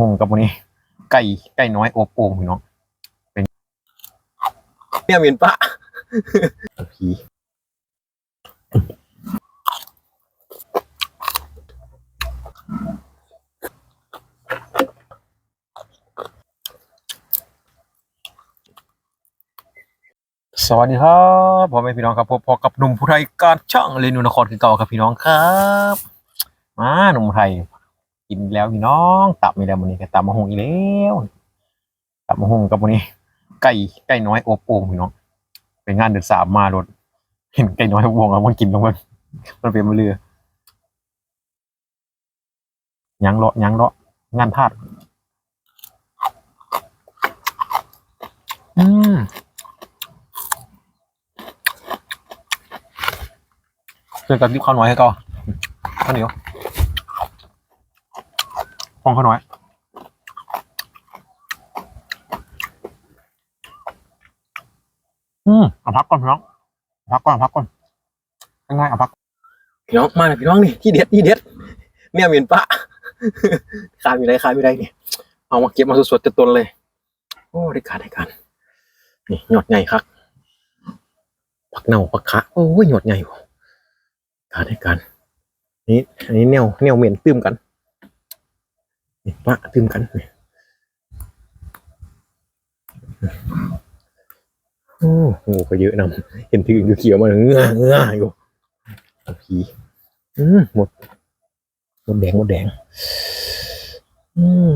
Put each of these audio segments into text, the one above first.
หงกับวันนี้ไก่ไก่น้อยอบโอ่งพี่น้องเป็นเนี่ยเมีนปะผีสวัสดีครับพ่อแม่พี่น้องครับพบพอกับหนุ่มผู้ไทยการช่างเรนูนครคือเก่าครับพี่น้องครับ มาหนุ่มไทย กินแล้วพี่น้องตับมีแล้ววันนี้ก็ตับมะฮงอีกแล้วตับมะฮงกับวันนี้ไก่ไก่น้อยอบโอ่งพี่น้องเป็นงานเดือนสามมารถเห็นไก่น้อยอบโอ่งแล้วมันกินลงมันมันเป็นมือเรือยังเลาะยังเลาะงานทาดอืมเจอกับที่ข้าวน้อยให้ก่อนข้าวเหนียว ฟองเขาน้อย อืมเอาพักก่อนพี่น้องพักก่อนพักก่อนง่ายๆเอาพักพี่น้องมาเลยพี่น้องนี่ที่เด็ดที่เด็ดเนี่ยเมียนปะขายมีไรขายมีไรนี่เอามาเก็บมาสดๆจะต้นเลย โอ้ได้การได้การนี่หยอดใหญ่ครับผักเน่าผักคะโอ้ยหยอดใหญ่ว่ะการให้กันนี่อันนี้แนวแนวเหม็นตื้มกัน ปะตื้มกันนี่โอ้โหก็เยอะนำเห็นที่อื่นเขียวมาเงื้อเงื้ออยู่เอาผีอืมหมดหมดแดงหมดแดง อืม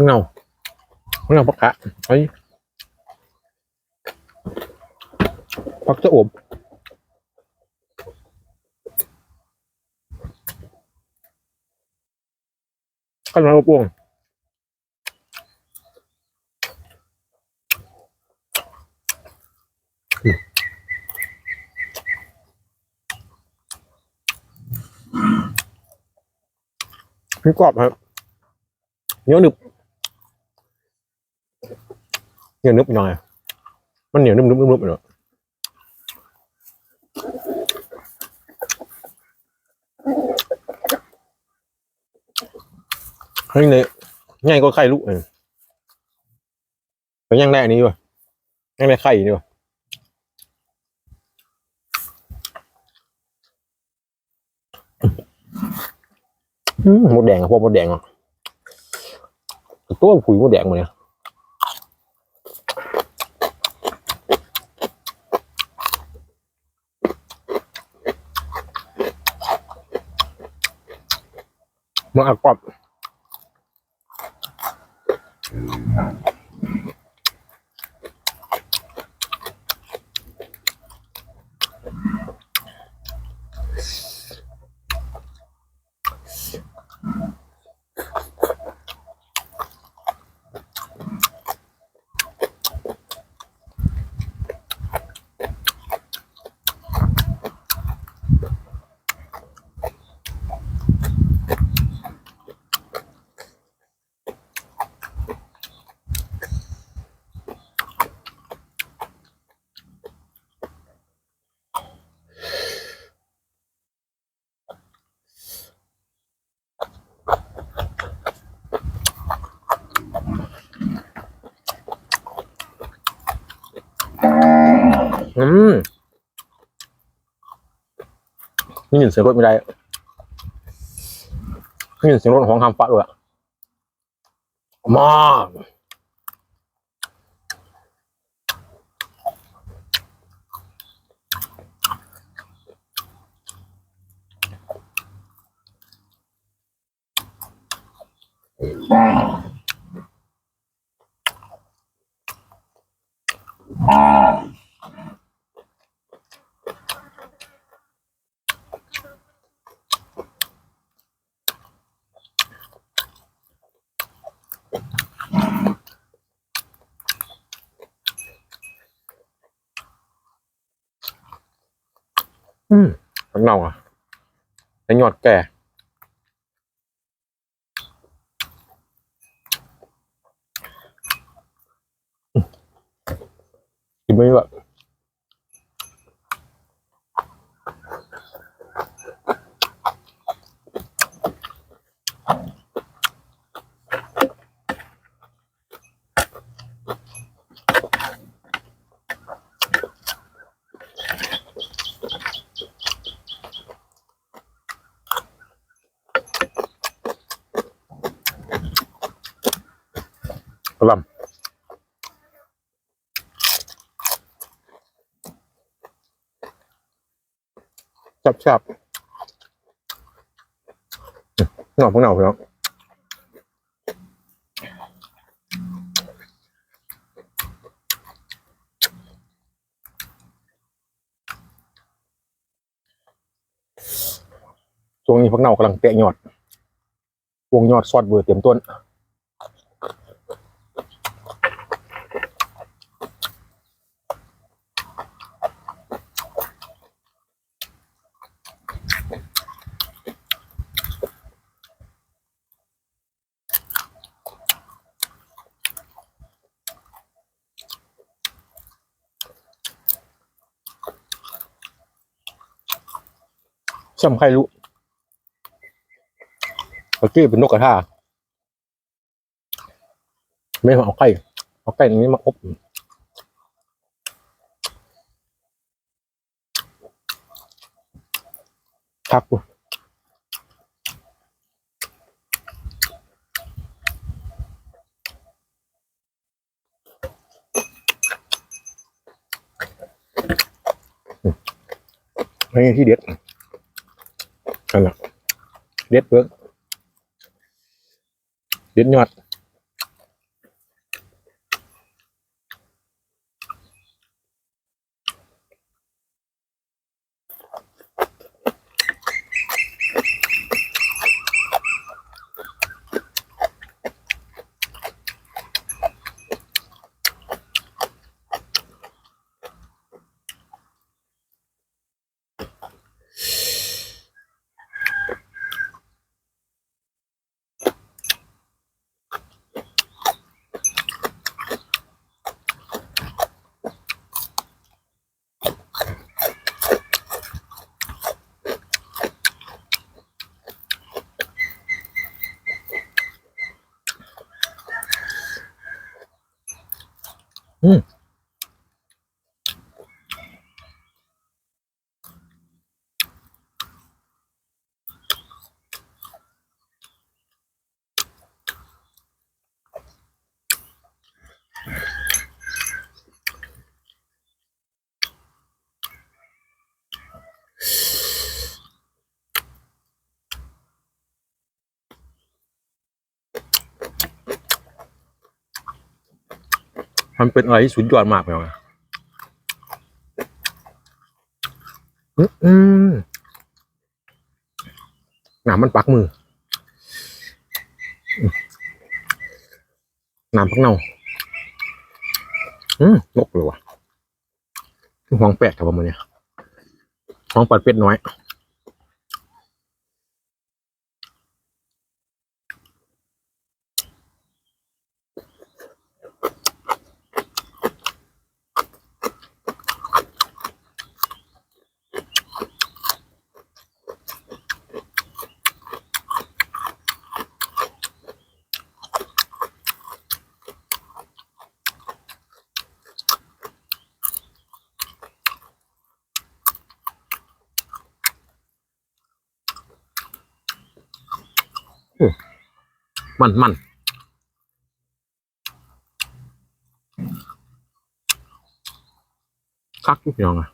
พังเงาพังเงาพักกะไอ้ยพักจะอบข้าวเหนียวอบอ่งพี่กรอบครับเนียวหนึบ เหนียวนึบหน่อย มันเหนียวนุ่มๆนุ่มๆหน่อยเฮ้ยเนี่ยง่ายก็ไข่ลูกเออแต่ยังได้อันนี้ด้วยยังได้ไข่ด้วยอืมหมดแดงอะพวกหมดแดงอะตัวผุยหมดแดงมาเนี่ย มันอักกรอบอืมนี่ ยินเสียงรถไม่ได้นี่ยินเสียงรถของคำฟ้าด้วยอะมากอ่า อะแต่ยอดแก่กิ กระหลำจับจับหน่อพวกหน่อพี่น้อช่วงนี้พวกเน่ากำลังเตะยอด วงยอดซอดเบอร์เต็มต้น ช่ำใครรู้เมื่อกี้เป็นนกกระทาไม่เอาไก่เอาไก่ตรงนี้มาอบครับนี่ที่เด็ด นั่นแหละเด็ดเบิกเด็ดยอด Mm. มันเป็นอะไรที่สุดยอดมากเลยว่ะอืมหนามมันปักมือหนามพักเน่าอืมนกเลยว่ะห้องแปลกครับผมเนี่ยห้องปัดเป็ดน้อย มันมันคักทุกอย่างอะ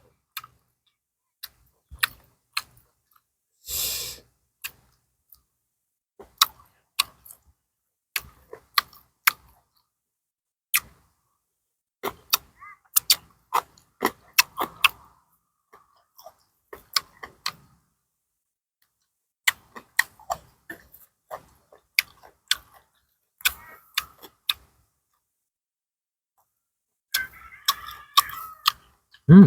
อืม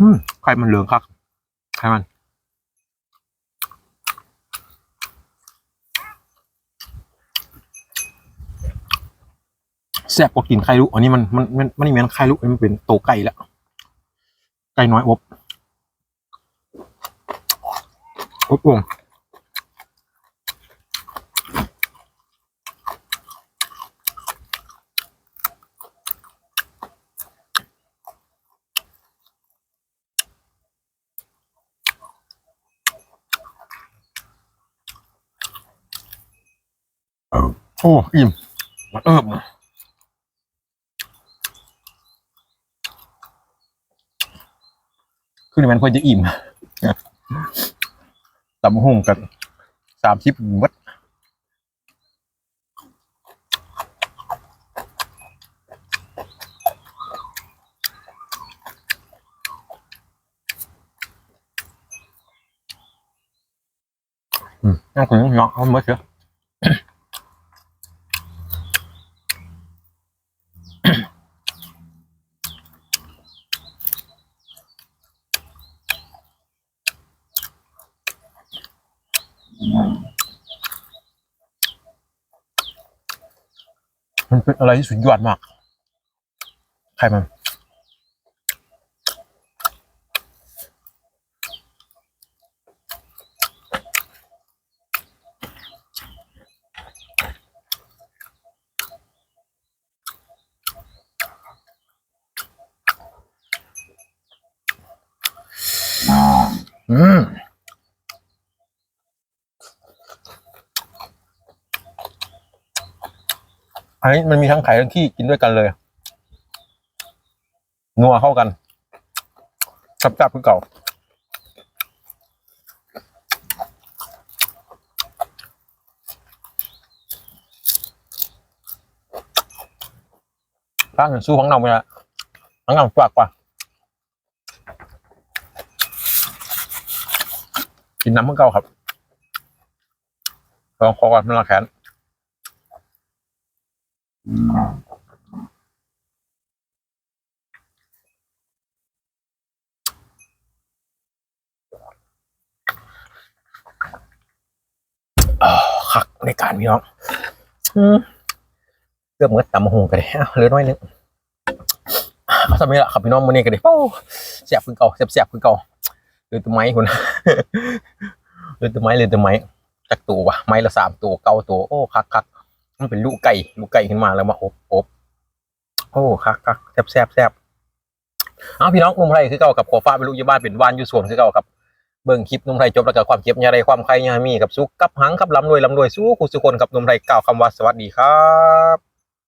อืมไข่มันเหลืองครับไข่มัน แซ่บกว่ากินไข่ลูกอันนี้มันมันมันมันนี่เหมือนไข่ลูกมันเป็นโตไก่แล้ว ไก่น้อยอบอบวง โอ้อิ่มมันเอิบนะคือมันควรจะอิ่มตำหุ่งกันสามชิปวัดอืมน่ากินเนาะเอาเมื่อเช้า เป็นอะไรที่สุดยอดมาก ใครมัน อันนี้มันมีทั้งไข่ทั้งขี้กินด้วยกันเลย นัวเข้ากันจับจับคือเก่า ข้างหนึ่งสู้ของเราไม่ได้ของเราฝากว่า กินน้ำเมื่อเก่าครับลองคอก่อนมันละแขน คักในการพี่น้องเกือบเมื่อตำมะฮงกันเลยเหลือน้อยนึงเอาทำไมล่ะครับพี่น้องมื้อนี้กันเลยโอ้แซ่บคือเก่าแซ่บๆคือเก่าเหลยตัวไม้คุณเหลยตัวไม้เหลยตัวไม้จักตัววะไม้ละสามตัวเก้าตัวโอ้คักคัก มันเป็นลูกไก่ลูกไก่ขึ้นมาแล้วมาอบอบโอ้คักคักแซบแซบแซ่บอ้าพี่น้องนุ่มไทยคือเก่ากับขอฟ้าเป็นลูกอยาบ้านเป็นวานอยู่สวนคือเก่ากับเบิ่งคลิปนุ่มไทยจบแล้วก็ความเจ็บยาใดความใครยามีกับสุกกับหังกับลำรวยลำรวยสู้คุสุคนกับนุ่มไทยกล่าวคำว่าสวัสดีครับ